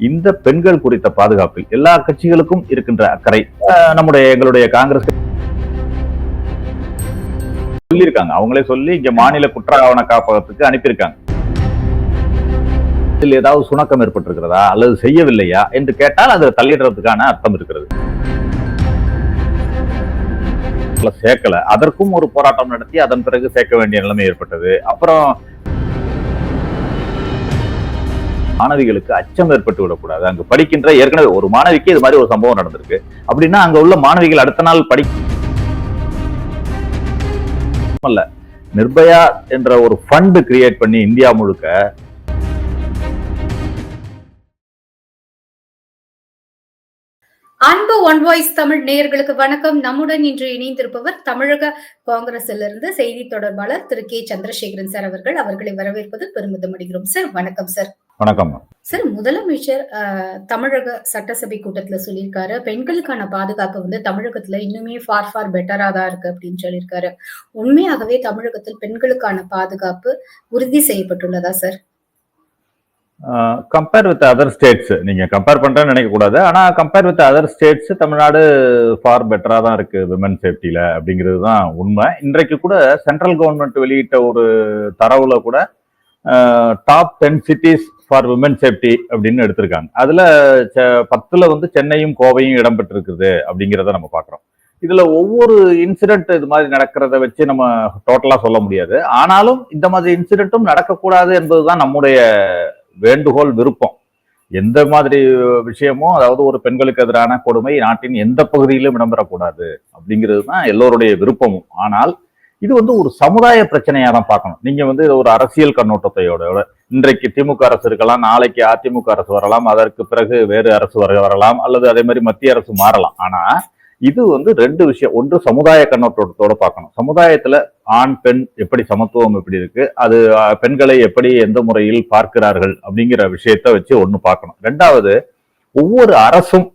இந்த பெண்கள் குறித்த பாதுகாப்பில் எல்லா கட்சிகளுக்கும் இருக்கின்ற அக்கறை நம்முடைய எங்களுடைய காங்கிரஸ் சொல்லியிருக்காங்க. அவங்களே சொல்லி இங்க மாநில குற்ற ஆவண காப்பகத்துக்கு அனுப்பியிருக்காங்க. இதில் ஏதாவது சுணக்கம் ஏற்பட்டிருக்கிறதா? அல்லது செய்யவில்லையா? என்று கேட்டால் அதை தள்ளிடுறதுக்கான அர்த்தம் இருக்கிறது. சேர்க்கல. அதற்கும் ஒரு போராட்டம் நடத்தி அதன் பிறகு சேர்க்க வேண்டிய நிலைமை ஏற்பட்டது. அப்புறம் மாணவிகளுக்கு அச்சம் ஏற்பட்டு விடக்கூடாது. அங்கு படிக்கின்ற ஏற்கனவே ஒரு மாணவிக்கு இது மாதிரி ஒரு சம்பவம் நடந்திருக்கு. அப்படின்னா அங்க உள்ள மாணவிகள் அடுத்த நாள் படி அல்ல. நிர்பயா என்ற ஒரு ஃபண்ட் கிரியேட் பண்ணி இந்தியா முழுக்க அன்பு ஒன் வாய்ஸ் தமிழ் நேயர்களுக்கு வணக்கம். நம்முடன் இன்று இணைந்திருப்பவர் தமிழக காங்கிரசிலிருந்து செய்தி தொடர்பாளர் திரு கே. சந்திரசேகரன் சார் அவர்கள். அவர்களை வரவேற்பது பெருமிதம் அடைகிறோம் சார். வணக்கம் சார். வணக்கம் சார் முதலமைச்சர் தமிழக சட்டசபை கூட்டத்துல சொல்லியிருக்காரு பெண்களுக்கான பாதுகாப்பு வந்து தமிழகத்துல இன்னுமே ஃபார் ஃபார் பெட்டரா தான் இருக்கு அப்படின்னு சொல்லியிருக்காரு. உண்மையாகவே தமிழகத்தில் பெண்களுக்கான பாதுகாப்பு உறுதி செய்யப்பட்டுள்ளதா sir? Compare with other states நீங்க கம்பேர் பண்றேன்னு நினைக்க கூடாது. ஆனா compare with other states Tamil Nadu far பெட்டரா தான் இருக்கு விமன் சேஃப்டில அப்படிங்கிறது தான் உண்மை. இன்றைக்கு கூட சென்ட்ரல் கவர்மெண்ட் வெளியிட்ட ஒரு தரவுல கூட top ten cities for women safety அப்படின்னு எடுத்திருக்காங்க. அதுல செ- பத்துல வந்து சென்னையும் கோவையும் இடம்பெற்றிருக்குது அப்படிங்கிறத நம்ம பார்க்குறோம். இதுல ஒவ்வொரு இன்சிடென்ட் இது மாதிரி நடக்கிறத வச்சு நம்ம டோட்டலா சொல்ல முடியாது. ஆனாலும் இந்த மாதிரி இன்சிடென்ட்டும் நடக்கக்கூடாது என்பதுதான் நம்முடைய வேண்டுகோள் விருப்பம். எந்த மாதிரி விஷயமும் அதாவது ஒரு பெண்களுக்கு எதிரான கொடுமை நாட்டின் எந்த பகுதியிலும் இடம்பெறக்கூடாது அப்படிங்கிறது தான் எல்லோருடைய விருப்பமும். ஆனால் இது வந்து ஒரு சமுதாய பிரச்சனையா தான் பார்க்கணும். நீங்க வந்து ஒரு அரசியல் கண்ணோட்டத்தையோட இன்றைக்கு திமுக அரசு இருக்கலாம் நாளைக்கு அதிமுக அரசு வரலாம் அதற்கு பிறகு வேறு அரசு வர வரலாம் அல்லது அதே மாதிரி மத்திய அரசு மாறலாம். ஆனா இது வந்து ரெண்டு விஷயம். ஒன்று சமுதாய கண்ணோட்டத்தோட பார்க்கணும். சமுதாயத்துல ஆண் பெண் எப்படி சமத்துவம் எப்படி இருக்கு அது பெண்களை எப்படி எந்த முறையில் பார்க்கிறார்கள் அப்படிங்கிற விஷயத்த வச்சு ஒன்று பார்க்கணும். ரெண்டாவது ஒவ்வொரு அரசும்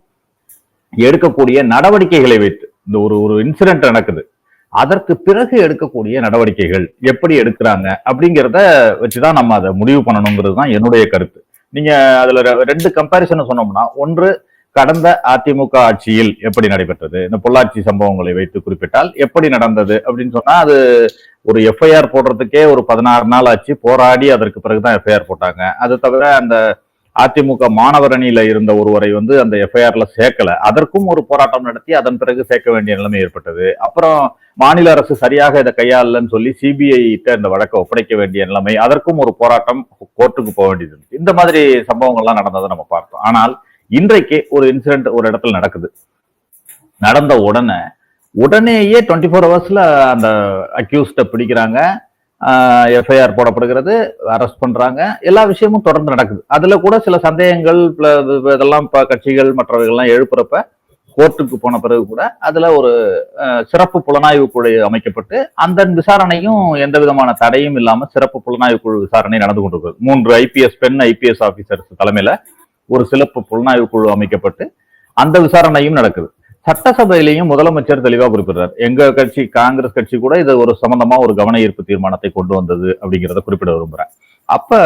எடுக்கக்கூடிய நடவடிக்கைகளை வைத்து இந்த ஒரு ஒரு இன்சிடென்ட் நடக்குது. அதற்கு பிறகு எடுக்கக்கூடிய நடவடிக்கைகள் எப்படி எடுக்கிறாங்க அப்படிங்கிறத வச்சுதான் நம்ம அதை முடிவு பண்ணணுங்கிறது தான் என்னுடைய கருத்து. நீங்க அதுல ரெ- ரெண்டு கம்பாரிசன் சொன்னோம்னா ஒன்று கடந்த அதிமுக ஆட்சியில் எப்படி நடைபெற்றது? இந்த பொள்ளாச்சி சம்பவங்களை வைத்து குறிப்பிட்டால் எப்படி நடந்தது அப்படின்னு சொன்னா அது ஒரு எஃப்ஐஆர் போடுறதுக்கே ஒரு பதினாறு நாள் ஆச்சு. போராடி அதற்கு பிறகுதான் எஃப்ஐஆர் போட்டாங்க. அது தவிர அந்த அதிமுக மாணவர் அணியில இருந்த ஒருவரை வந்து அந்த எஃப்ஐஆர்ல சேர்க்கல. அதற்கும் ஒரு போராட்டம் நடத்தி அதன் பிறகு சேர்க்க வேண்டிய நிலைமை ஏற்பட்டது. அப்புறம் மாநில அரசு சரியாக இதை கையாளலன்னு சொல்லி சிபிஐ இந்த வழக்கை ஒப்படைக்க வேண்டிய நிலைமை அதற்கும் ஒரு போராட்டம் கோர்ட்டுக்கு போக வேண்டியது இருந்துச்சு. இந்த மாதிரி சம்பவங்கள்லாம் நடந்ததை நம்ம பார்த்தோம். ஆனால் இன்றைக்கு ஒரு இன்சிடென்ட் ஒரு இடத்துல நடக்குது. நடந்த உடனே உடனேயே டுவெண்ட்டி ஃபோர் ஹவர்ஸ்ல அந்த அக்யூஸ்ட பிடிக்கிறாங்க. எஃப்ஐஆர் போடப்படுகிறது அரெஸ்ட் பண்றாங்க. எல்லா விஷயமும் தொடர்ந்து நடக்குது. அதுல கூட சில சந்தேகங்கள் இதெல்லாம் இப்ப கட்சிகள் மற்றவர்கள்லாம் எழுப்புறப்ப கோர்ட்டுக்கு போன பிறகு கூட அதுல ஒரு சிறப்பு புலனாய்வு குழு அமைக்கப்பட்டு அந்த விசாரணையும் எந்த விதமான தடையும் இல்லாம சிறப்பு புலனாய்வு குழு விசாரணை நடந்து கொண்டிருக்கிறது மூன்று ஐபிஎஸ் பெண் ஐபிஎஸ் ஆபீசர்ஸ் தலைமையில ஒரு சிறப்பு புலனாய்வு குழு அமைக்கப்பட்டு அந்த விசாரணையும் நடக்குது. சட்டசபையிலையும் முதலமைச்சர் தெளிவா குறிப்பிடுறார். எங்க கட்சி காங்கிரஸ் கட்சி கூட இது ஒரு சம்பந்தமா ஒரு கவன ஈர்ப்பு தீர்மானத்தை கொண்டு வந்தது அப்படிங்கிறத குறிப்பிட விரும்புறேன். அப்ப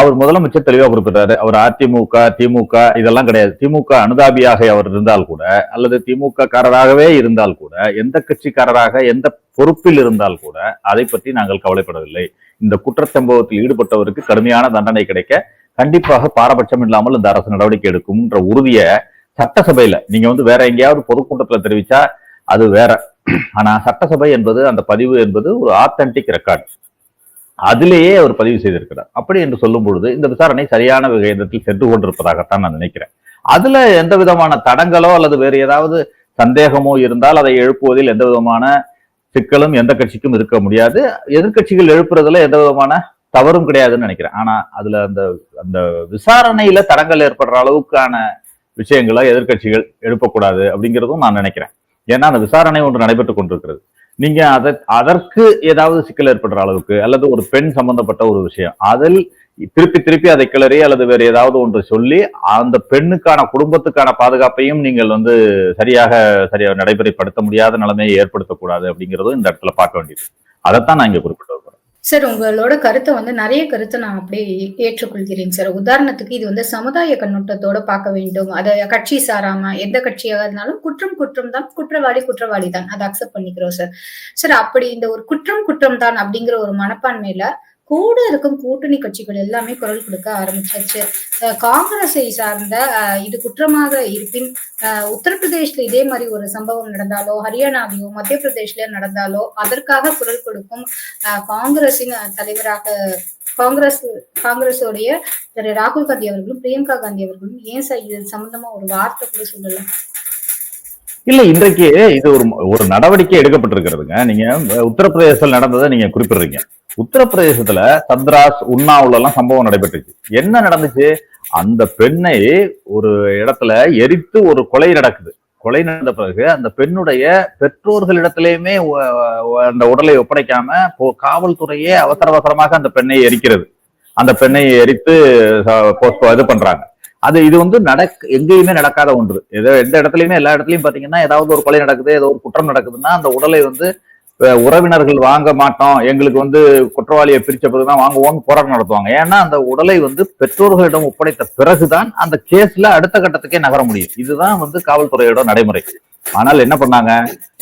அவர் முதலமைச்சர் தெளிவா குறிப்பிட்டாரு அவர் அதிமுக திமுக இதெல்லாம் கிடையாது. திமுக அனுதாபியாக அவர் இருந்தால் கூட அல்லது திமுக காரராகவே இருந்தால் கூட எந்த கட்சிக்காரராக எந்த பொறுப்பில் இருந்தால் கூட அதை பற்றி நாங்கள் கவலைப்படவில்லை. இந்த குற்றச்சம்பவத்தில் ஈடுபட்டவருக்கு கடுமையான தண்டனை கிடைக்க கண்டிப்பாக பாரபட்சம் இல்லாமல் இந்த அரசு நடவடிக்கை எடுக்கும்ன்ற உறுதியை சட்டசபையில நீங்க வந்து வேற எங்கேயாவது பொதுக்கூட்டத்துல தெரிவிச்சா அது வேற. ஆனா சட்டசபை என்பது அந்த பதிவு என்பது ஒரு ஆத்தன்டிக் ரெக்கார்ட் அதிலேயே அவர் பதிவு செய்திருக்கிறார். அப்படி என்று சொல்லும் பொழுது இந்த விசாரணை சரியான விகிதத்தில் சென்று கொண்டிருப்பதாகத்தான் நான் நினைக்கிறேன். அதுல எந்த விதமான தடங்களோ அல்லது வேறு ஏதாவது சந்தேகமோ இருந்தால் அதை எழுப்புவதில் எந்த விதமான சிக்கலும் எந்த கட்சிக்கும் இருக்க முடியாது. எதிர்க்கட்சிகள் எழுப்புறதுல எந்த விதமான தவறும் கிடையாதுன்னு நினைக்கிறேன். ஆனா அதுல அந்த அந்த விசாரணையில தடங்கள் ஏற்படுற அளவுக்கான விஷயங்களை எதிர்க்கட்சிகள் எழுப்பக்கூடாது அப்படிங்கிறதும் நான் நினைக்கிறேன். ஏன்னா அந்த விசாரணை ஒன்று நடைபெற்றுக் கொண்டிருக்கிறது. நீங்க அதை அதற்கு ஏதாவது சிக்கல் ஏற்படுற அளவுக்கு அல்லது ஒரு பெண் சம்பந்தப்பட்ட ஒரு விஷயம் அதில் திருப்பி திருப்பி அதை கிளறி அல்லது வேறு ஏதாவது ஒன்று சொல்லி அந்த பெண்ணுக்கான குடும்பத்துக்கான பாதுகாப்பையும் நீங்கள் வந்து சரியாக சரியாக நடைமுறைப்படுத்த முடியாத நிலைமையை ஏற்படுத்தக்கூடாது அப்படிங்கிறதும் இந்த இடத்துல பார்க்க வேண்டியது. அதைத்தான் நான் இங்க குறிப்பிட்டு சார் உங்களோட கருத்தை வந்து நிறைய கருத்தை நான் அப்படியே ஏற்றுக்கொள்கிறேன் சார். உதாரணத்துக்கு இது வந்து சமுதாய கண்ணோட்டத்தோட பார்க்க வேண்டும். அதை கட்சி சாராம எந்த கட்சியாக இருந்தாலும் குற்றம் குற்றம் தான். குற்றவாளி குற்றவாளி தான். அதை அக்செப்ட் பண்ணிக்கிறோம் சார். சார் அப்படி இந்த ஒரு குற்றம் குற்றம் தான் அப்படிங்கிற ஒரு மனப்பான்மையில கூட இருக்கும் கூட்டணி கட்சிகள் எல்லாமே குரல் கொடுக்க ஆரம்பிச்சாச்சு. காங்கிரஸை சார்ந்த இது குற்றமாக இருப்பின், அ உத்தரப்பிரதேஷ்ல இதே மாதிரி ஒரு சம்பவம் நடந்தாலோ, ஹரியானாவிலோ மத்திய பிரதேஷ்ல நடந்தாலோ, அதற்காக குரல் கொடுக்கும் காங்கிரஸின் தலைவராக காங்கிரஸ் காங்கிரஸோடைய திரு ராகுல் காந்தி அவர்களும், பிரியங்கா காந்தி அவர்களும் ஏன் சார் இது சம்பந்தமா ஒரு வார்த்தை கூட சொல்லலாம் இல்ல இன்றைக்கு இது ஒரு ஒரு நடவடிக்கை எடுக்கப்பட்டிருக்கிறதுங்க. நீங்க உத்தரப்பிரதேசத்தில் நடந்ததை நீங்க குறிப்பிடுறீங்க. உத்தரப்பிரதேசத்துல சத்ராஸ், எல்லாம் சம்பவம் நடைபெற்றுச்சு. என்ன நடந்துச்சு? அந்த பெண்ணை ஒரு இடத்துல எரித்து ஒரு கொலை நடக்குது. கொலை நடந்த பிறகு அந்த பெண்ணுடைய பெற்றோர்களிடத்திலேயுமே அந்த உடலை ஒப்படைக்காம போ காவல்துறையே அவசர அவசரமாக அந்த பெண்ணை எரிக்கிறது. அந்த பெண்ணை எரித்து ச போஸ்ட் இது பண்றாங்க. அது இது வந்து நடக் எங்கேயுமே நடக்காத ஒன்று. ஏதோ எந்த இடத்துலயுமே எல்லா இடத்துலயும் பாத்தீங்கன்னா ஏதாவது ஒரு கொலை நடக்குது, ஏதோ ஒரு குற்றம் நடக்குதுன்னா, அந்த உடலை வந்து உறவினர்கள் வாங்க மாட்டோம். எங்களுக்கு வந்து குற்றவாளியை பிரிச்ச பிறகு தான் வாங்குவோம்னு போராட்டம் நடத்துவாங்க. ஏன்னா, அந்த உடலை வந்து பெற்றோர்களிடம் ஒப்படைத்த பிறகு தான் அந்த கேஸ்ல அடுத்த கட்டத்துக்கே நகர முடியும். இதுதான் வந்து காவல்துறையோட நடைமுறை. ஆனால் என்ன பண்ணாங்க?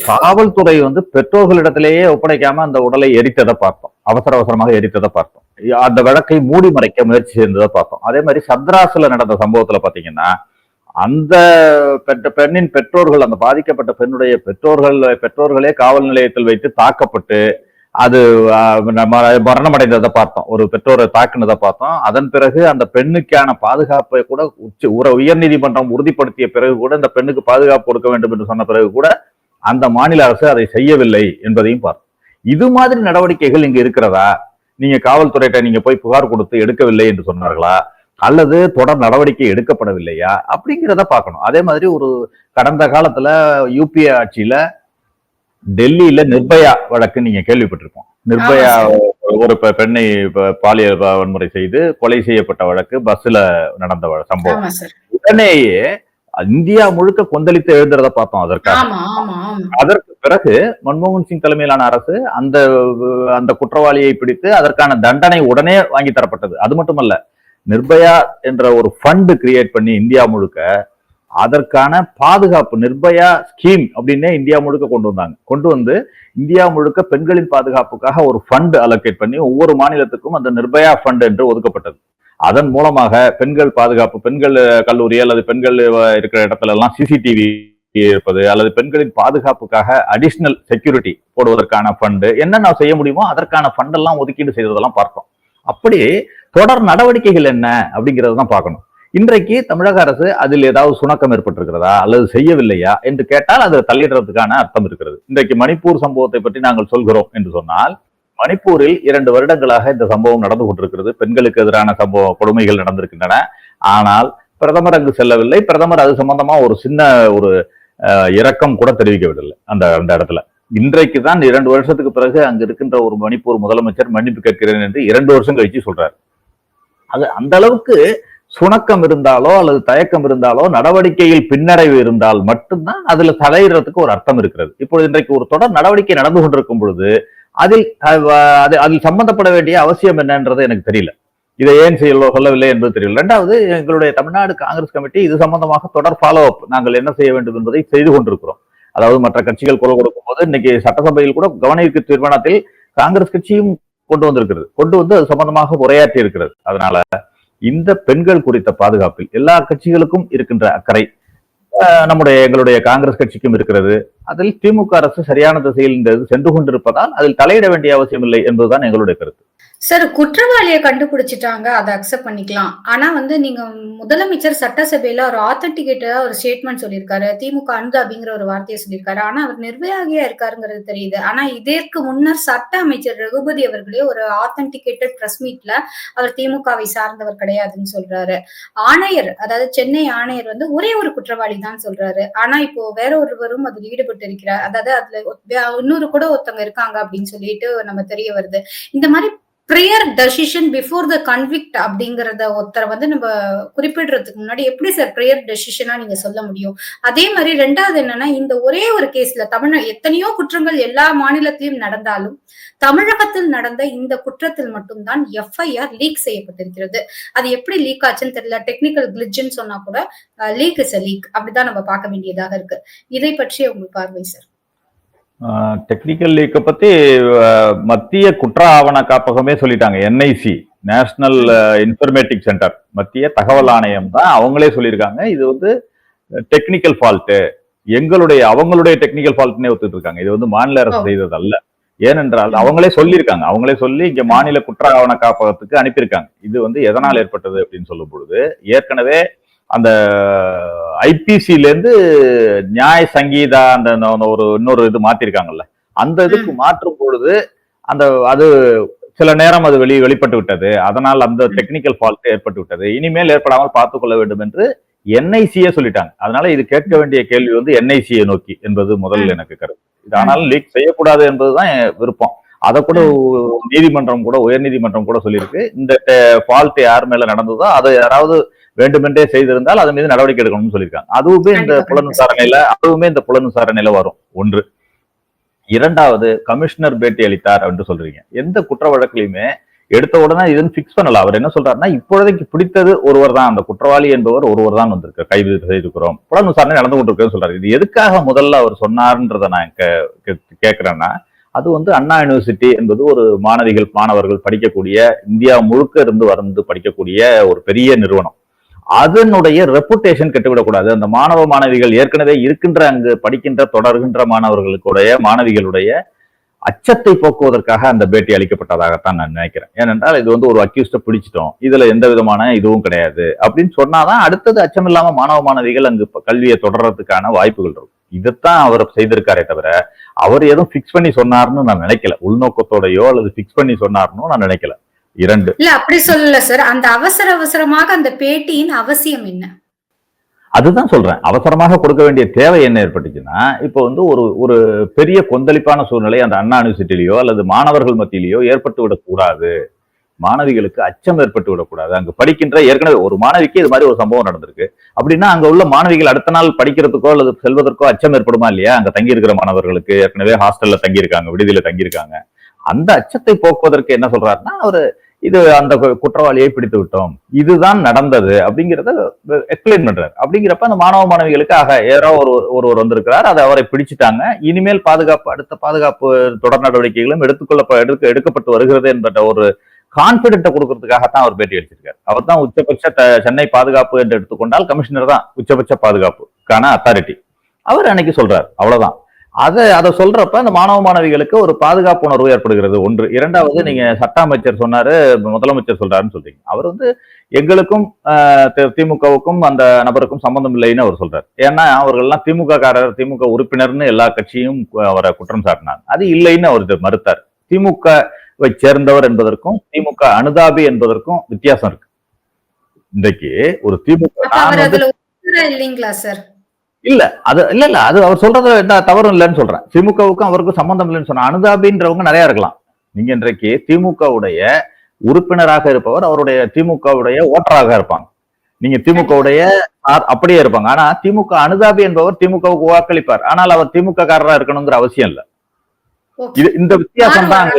காவல்துறை வந்து பெற்றோர்களிடத்திலேயே ஒப்படைக்காம அந்த உடலை எரித்ததை பார்த்தோம். அவசர அவசரமாக எரித்ததை பார்த்தோம். அந்த வழக்கை மூடி மறைக்க முயற்சி செய்ததை பார்த்தோம். அதே மாதிரி சத்ராஸ்ல நடந்த சம்பவத்துல பார்த்தீங்கன்னா, அந்த பெற்ற பெண்ணின் பெற்றோர்கள் அந்த பாதிக்கப்பட்ட பெண்ணுடைய பெற்றோர்கள் பெற்றோர்களே காவல் நிலையத்தில் வைத்து தாக்கப்பட்டு, அது மரணமடைந்ததை பார்த்தோம். ஒரு பெற்றோரை தாக்குனதை பார்த்தோம். அதன் பிறகு அந்த பெண்ணுக்கான பாதுகாப்பை கூட உச்ச உர உயர்நீதிமன்றம் உறுதிப்படுத்திய பிறகு கூட இந்த பெண்ணுக்கு பாதுகாப்பு கொடுக்க வேண்டும் என்று சொன்ன பிறகு கூட, அந்த மாநில அரசு அதை செய்யவில்லை என்பதையும் பார்த்தோம். இது மாதிரி நடவடிக்கைகள் இங்கு இருக்கிறதா? நீங்க காவல்துறையிட்ட நீங்க போய் புகார் கொடுத்து எடுக்கவில்லை என்று சொன்னார்களா? அல்லது தொடர் நடவடிக்கை எடுக்கப்படவில்லையா? அப்படிங்கிறத பார்க்கணும். அதே மாதிரி ஒரு கடந்த காலத்துல யுபிஏ ஆட்சியில டெல்லியில நிர்பயா வழக்கு நீங்க கேள்விப்பட்டிருப்போம். ஆமா நிர்பயா. ஒரு பெண்ணை பாலியல் வன்முறை செய்து கொலை செய்யப்பட்ட வழக்கு பஸ்ல நடந்த சம்பவம். உடனேயே இந்தியா முழுக்க கொந்தளித்து எழுந்தத பார்த்தோம் அதற்காக. அதற்கு பிறகு மன்மோகன் சிங் தலைமையிலான அரசு அந்த அந்த குற்றவாளியை பிடித்து அதற்கான தண்டனை உடனே வாங்கி தரப்பட்டது. அது மட்டுமல்ல, நிர்பயா என்ற ஒரு ஃபண்ட் கிரியேட் பண்ணி இந்தியா முழுக்க அதற்கான பாதுகாப்பு நிர்பயா ஸ்கீம் அப்படின்னே இந்தியா முழுக்க கொண்டு வந்தாங்க. கொண்டு வந்து இந்தியா முழுக்க பெண்களின் பாதுகாப்புக்காக ஒரு ஃபண்ட் அலோகேட் பண்ணி ஒவ்வொரு மாநிலத்துக்கும் அந்த நிர்பயா ஃபண்ட் என்று ஒதுக்கப்பட்டது. அதன் மூலமாக பெண்கள் பாதுகாப்பு, பெண்கள் கல்லூரி அல்லது பெண்கள் இருக்கிற இடத்துல எல்லாம் சிசிடிவி இருப்பது அல்லது பெண்களின் பாதுகாப்புக்காக அடிஷனல் செக்யூரிட்டி போடுவதற்கான ஃபண்டு என்னென்ன செய்ய முடியுமோ அதற்கான ஃபண்ட் எல்லாம் ஒதுக்கீடு செய்ததெல்லாம் பார்த்தோம். அப்படி தொடர் நடவடிக்கைகள் என்ன அப்படிங்கிறத தான் பார்க்கணும். இன்றைக்கு தமிழக அரசு அதில் ஏதாவது சுணக்கம் ஏற்பட்டிருக்கிறதா? அல்லது செய்யவில்லையா? என்று கேட்டால் அதை தள்ளிடுறதுக்கான அர்த்தம் இருக்கிறது. இன்றைக்கு மணிப்பூர் சம்பவத்தை பற்றி நாங்கள் சொல்கிறோம் என்று சொன்னால், மணிப்பூரில் இரண்டு வருடங்களாக இந்த சம்பவம் நடந்து கொண்டிருக்கிறது. பெண்களுக்கு எதிரான சம்பவ கொடுமைகள் நடந்திருக்கின்றன. ஆனால் பிரதமர் அங்கு செல்லவில்லை. பிரதமர் அது சம்பந்தமா ஒரு சின்ன ஒரு இரக்கம் கூட தெரிவிக்கவில்லை. அந்த அந்த இடத்துல. இன்றைக்கு தான் இரண்டு வருஷத்துக்கு பிறகு அங்கு இருக்கின்ற ஒரு மணிப்பூர் முதலமைச்சர் மன்னிப்பு கேட்கிறேன் என்று இரண்டு வருஷம் கழிச்சு சொல்றாரு. அது அந்த அளவுக்கு சுணக்கம் இருந்தாலோ அல்லது தயக்கம் இருந்தாலோ நடவடிக்கையில் பின்னடைவு இருந்தால் மட்டும்தான் அதுல தலையிடுறதுக்கு ஒரு அர்த்தம் இருக்கிறது. இப்பொழுது இன்றைக்கு ஒரு தொடர் நடவடிக்கை நடந்து கொண்டிருக்கும் பொழுது அதில் அது அதில் சம்பந்தப்பட வேண்டிய அவசியம் என்னன்றது எனக்கு தெரியல. இதை ஏன் செய்ய சொல்லவில்லை என்பது தெரியல. ரெண்டாவது எங்களுடைய தமிழ்நாடு காங்கிரஸ் கமிட்டி இது சம்பந்தமாக தொடர் ஃபாலோ அப் நாங்கள் என்ன செய்ய வேண்டும் என்பதை செய்து கொண்டிருக்கிறோம். அதாவது மற்ற கட்சிகள் குரல் கொடுக்கும்போது இன்னைக்கு சட்டசபையில் கூட கவனிப்பு தீர்மானத்தில் காங்கிரஸ் கட்சியும் கொண்டு வந்திருக்கிறது. கொண்டு வந்து அது சம்பந்தமாக உரையாற்றி இருக்கிறது. அதனால இந்த பெண்கள் குறித்த பாதுகாப்பில் எல்லா கட்சிகளுக்கும் இருக்கின்ற அக்கறை நம்முடைய எங்களுடைய காங்கிரஸ் கட்சிக்கும் இருக்கிறது. அதில் திமுக அரசு சரியான திசையில் இந்த சென்று கொண்டிருப்பதால் அதில் தலையிட வேண்டிய அவசியம் இல்லை என்பதுதான் எங்களுடைய கருத்து. சார் குற்றவாளியை கண்டுபிடிச்சிட்டாங்க அதை அக்செப்ட் பண்ணிக்கலாம். ஆனா வந்து நீங்க முதலமைச்சர் சட்டசபையில ஒரு ஆத்தன்டிகேட்டடா ஒரு ஸ்டேட்மெண்ட் சொல்லியிருக்காரு. திமுக அனுதாபிங்கிற ஒரு வார்த்தையை சொல்லியிருக்காரு. ஆனா அவர் நிர்வாகியா இருக்காருங்கிறது தெரியுது. ஆனா இதற்கு முன்னர் சட்ட அமைச்சர் ரகுபதி அவர்களே ஒரு ஆத்தென்டிகேட்டட் பிரஸ் மீட்ல அவர் திமுகவை சார்ந்தவர் கிடையாதுன்னு சொல்றாரு. ஆணையர் அதாவது சென்னை ஆணையர் வந்து ஒரே ஒரு குற்றவாளி தான் சொல்றாரு. ஆனா இப்போ வேற ஒருவரும் அதில் ஈடுபட்டு இருக்கிறார். அதாவது அதுல இன்னொரு கூட ஒருத்தவங்க இருக்காங்க அப்படின்னு சொல்லிட்டு நம்ம தெரிய வருது. இந்த மாதிரி prior decision before the convict அப்படிங்கிறத ஒருத்தரை வந்து நம்ம குறிப்பிடுறதுக்கு முன்னாடி எப்படி சார் ப்ரேயர் டெசிஷனா நீங்க சொல்ல முடியும்? அதே மாதிரி ரெண்டாவது என்னன்னா இந்த ஒரே ஒரு கேஸ்ல தமிழ் எத்தனையோ குற்றங்கள் எல்லா மாநிலத்திலும் நடந்தாலும் தமிழகத்தில் நடந்த இந்த குற்றத்தில் மட்டும்தான் எஃப்ஐஆர் லீக் செய்யப்பட்டிருக்கிறது. அது எப்படி லீக் ஆச்சுன்னு தெரியல. டெக்னிக்கல் கிளிட்ஜுன்னு சொன்னா கூட லீக் இஸ் அ லீக் அப்படிதான் நம்ம பார்க்க வேண்டியதாக இருக்கு. இதை பற்றி உங்களுக்கு பார்வை சார் டெக்னிக்கல் லீக்கை பத்தி அஹ், மத்திய குற்ற ஆவண காப்பகமே சொல்லிட்டாங்க என்ஐசி நேஷனல் இன்ஃபர்மேட்டிக் சென்டர் மத்திய தகவல் ஆணையம் தான் அவங்களே சொல்லியிருக்காங்க. இது வந்து டெக்னிக்கல் ஃபால்ட்டு எங்களுடைய அவங்களுடைய டெக்னிக்கல் ஃபால்ட்னே ஒத்துட்டு இருக்காங்க இது வந்து மாநில அரசு. செய்தது அல்ல ஏனென்றால் அவங்களே சொல்லியிருக்காங்க. அவங்களே சொல்லி இங்க மாநில குற்ற ஆவண காப்பகத்துக்கு அனுப்பியிருக்காங்க. இது வந்து எதனால் ஏற்பட்டது அப்படின்னு சொல்லும் பொழுது ஏற்கனவே அந்த ஐபிசில இருந்து நியாய சங்கீதா அந்த ஒரு இன்னொரு இது மாத்திருக்காங்கல்ல. அந்த இதுக்கு மாற்றும் பொழுது அந்த அது சில நேரம் அது வெளி வெளிப்பட்டு விட்டது. அதனால் அந்த டெக்னிக்கல் ஃபால்ட் ஏற்பட்டு விட்டது. இனிமேல் ஏற்படாமல் பார்த்துக் கொள்ள வேண்டும் என்று என்ஐசியே சொல்லிட்டாங்க. அதனால இது கேட்க வேண்டிய கேள்வி வந்து என்ஐசியை நோக்கி என்பது முதல் ம். எனக்கு கருத்து. இது ஆனாலும் லீக் செய்யக்கூடாது என்பதுதான் என் விருப்பம். அதை கூட நீதிமன்றம் கூட உயர்நீதிமன்றம் கூட சொல்லியிருக்கு. இந்த ஃபால்ட் யார் மேல நடந்ததோ அதை யாராவது வேண்டுமென்றே செய்திருந்தால் அது மீது நடவடிக்கை எடுக்கணும்னு சொல்லியிருக்காங்க. அதுவுமே இந்த புலன் விசாரணையில அதுவுமே இந்த புலன் விசாரணையில வரும். ஒன்று. இரண்டாவது கமிஷனர் பேட்டி அளித்தார் என்று சொல்றீங்க. எந்த குற்ற வழக்குலையுமே எடுத்த உடனே இதுன்னு ஃபிக்ஸ் பண்ணல. அவர் என்ன சொல்றாருன்னா இப்போதைக்கு பிடித்தது ஒருவர் தான். அந்த குற்றவாளி என்பவர் ஒருவர் தான் வந்திருக்கு கைது செய்திருக்கிறோம். புலன் விசாரணை நடந்து கொண்டிருக்குன்னு சொல்றாரு. இது எதுக்காக முதல்ல அவர் சொன்னார்ன்றதை நான் கேட்கிறேன்னா அது வந்து அண்ணா யூனிவர்சிட்டி என்பது ஒரு மாணவிகள் மாணவர்கள் படிக்கக்கூடிய இந்தியா முழுக்க இருந்து வந்து படிக்கக்கூடிய ஒரு பெரிய நிறுவனம். அதனுடைய ரெப்புடேஷன் கெட்டுவிடக்கூடாது. அந்த மாணவ மாணவிகள் ஏற்கனவே இருக்கின்ற அங்கு படிக்கின்ற தொடர்கின்ற மாணவர்களுடைய மாணவிகளுடைய அச்சத்தை போக்குவதற்காக அந்த பேட்டி அளிக்கப்பட்டதாகத்தான் நான் நினைக்கிறேன். ஏனென்றால் இது வந்து ஒரு அக்யூஸ்ட பிடிச்சிட்டோம். இதுல எந்த விதமான இதுவும் கிடையாது. அப்படின்னு சொன்னாதான் அடுத்தது அச்சம் இல்லாம மாணவ மாணவிகள் அங்கு கல்வியை தொடர்றதுக்கான வாய்ப்புகள் இருக்கும். இதைத்தான் அவர் செய்திருக்காரே தவிர அவர் எதுவும் ஃபிக்ஸ் பண்ணி சொன்னார்னு நான் நினைக்கல. உள்நோக்கத்தோடையோ அல்லது ஃபிக்ஸ் பண்ணி சொன்னார்னு நான் நினைக்கல. இரண்டு. இல்ல அப்படி சொல்லல சார் அந்த அவசர அவசரமாக அந்த பேட்டியின் அவசியம் என்ன? அதுதான் சொல்றேன். அவசரமாக கொடுக்க வேண்டிய தேவை என்ன ஏற்பட்டுச்சுன்னா இப்போ வந்து ஒரு ஒரு பெரிய கொந்தளிப்பான சூழ்நிலை அந்த அண்ணா யூனிவர்சிட்டியிலயோ அல்லது மாணவர்கள் மத்தியிலேயோ ஏற்பட்டு விடக்கூடாது. மாணவிகளுக்கு அச்சம் ஏற்பட்டு விடக்கூடாது. அங்கு படிக்கின்ற ஏற்கனவே ஒரு மாணவிக்கு இது மாதிரி ஒரு சம்பவம் நடந்திருக்கு. அப்படின்னா அங்க உள்ள மாணவிகள் அடுத்த நாள் படிக்கிறதுக்கோ அல்லது செல்வதற்கோ அச்சம் ஏற்படுமா இல்லையா? அங்க தங்கி இருக்கிற மாணவர்களுக்கு ஏற்கனவே ஹாஸ்டல்ல தங்கியிருக்காங்க விடுதியில தங்கியிருக்காங்க. அந்த அச்சத்தை போக்குவதற்கு என்ன சொல்றாருன்னா அவரு இது அந்த குற்றவாளியை பிடித்து விட்டோம். இதுதான் நடந்தது அப்படிங்கிறத எக்ஸ்பிளைன் பண்றாரு. அப்படிங்கிறப்ப அந்த மாணவ மாணவிகளுக்கு ஆக யாரோ ஒரு ஒருவர் வந்திருக்கிறார் அதை அவரை பிடிச்சிட்டாங்க. இனிமேல் பாதுகாப்பு அடுத்த பாதுகாப்பு தொடர் நடவடிக்கைகளும் எடுத்துக்கொள்ள எடுக்க எடுக்கப்பட்டு வருகிறது என்ற ஒரு கான்பிடென்ட்டை கொடுக்கறதுக்காகத்தான் அவர் பேட்டி அடிச்சிருக்காரு அவர் தான் உச்சபட்ச சென்னை பாதுகாப்பு என்று எடுத்துக்கொண்டால் கமிஷனர் தான் உச்சபட்ச பாதுகாப்புக்கான அத்தாரிட்டி அவர் அன்னைக்கு சொல்றாரு அவ்வளவுதான். அதை அதை சொல்றப்ப அந்த மாணவ மாணவிகளுக்கு ஒரு பாதுகாப்பு உணர்வு ஏற்படுகிறது. ஒன்று. இரண்டாவது நீங்க சட்ட அமைச்சர் சொன்னாரு முதலமைச்சர் சொல்றாருன்னு சொல்றீங்க. அவர் வந்து எங்களுக்கும் திமுகவுக்கும் அந்த நபருக்கும் சம்பந்தம் இல்லைன்னு அவர் சொல்றாரு. ஏன்னா அவர்கள்லாம் திமுக காரர் திமுக உறுப்பினர்னு எல்லா கட்சியும் அவரை குற்றம் சாட்டினாங்க. அது இல்லைன்னு அவர் மறுத்தார். திமுகவை சேர்ந்தவர் என்பதற்கும் திமுக அனுதாபி என்பதற்கும் வித்தியாசம் இருக்கு. இன்றைக்கு ஒரு திமுக இல்லைங்களா சார்? இல்ல அது இல்ல இல்ல அது அவர் சொல்றது என்ன தவறும் இல்லைன்னு சொல்றேன். திமுகவுக்கும் அவருக்கும் சம்பந்தம் இல்லைன்னு சொன்னா அனுதாபின்றவங்க நிறைய இருக்கலாம். நீங்க இன்றைக்கு திமுகவுடைய உறுப்பினராக இருப்பவர் அவருடைய திமுகவுடைய ஓட்டராக இருப்பாங்க. நீங்க திமுகவுடைய அப்படியே இருப்பாங்க. ஆனா திமுக அனுதாபி என்பவர் திமுகவுக்கு வாக்களிப்பார். ஆனால் அவர் திமுக காரரா இருக்கணுங்கிற அவசியம் இல்ல. இது இந்த வித்தியாசம் தான்.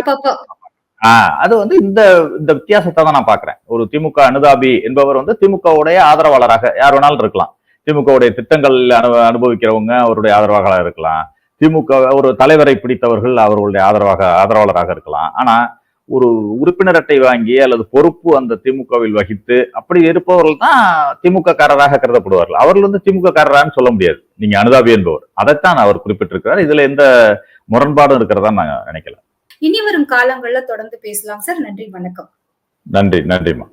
ஆஹ் அது வந்து இந்த இந்த வித்தியாசத்தை தான் நான் பாக்குறேன் ஒரு திமுக அனுதாபி என்பவர் வந்து திமுகவுடைய ஆதரவாளராக யார் வேணாலும் இருக்கலாம். திமுகவுடைய திட்டங்கள் அனு அனுபவிக்கிறவங்க அவருடைய ஆதரவாளராக இருக்கலாம். திமுக ஒரு தலைவரை பிடித்தவர்கள் அவர்களுடைய ஆதரவாக ஆதரவாளராக இருக்கலாம். ஆனா ஒரு உறுப்பினர் அட்டை வாங்கி அல்லது பொறுப்பு அந்த திமுகவில் வகித்து அப்படி இருப்பவர்கள் தான் திமுக காரராக கருதப்படுவார்கள். அவர்கள் வந்து திமுக காரரான்னு சொல்ல முடியாது. நீங்க அனுதாபி என்பவர். அதைத்தான் அவர் குறிப்பிட்டிருக்கிறார். இதுல எந்த முரண்பாடும் இருக்கிறதா நான் நினைக்கல. இனி வரும் காலங்கள்ல தொடர்ந்து பேசலாம் சார். நன்றி வணக்கம். நன்றி நன்றிம்மா.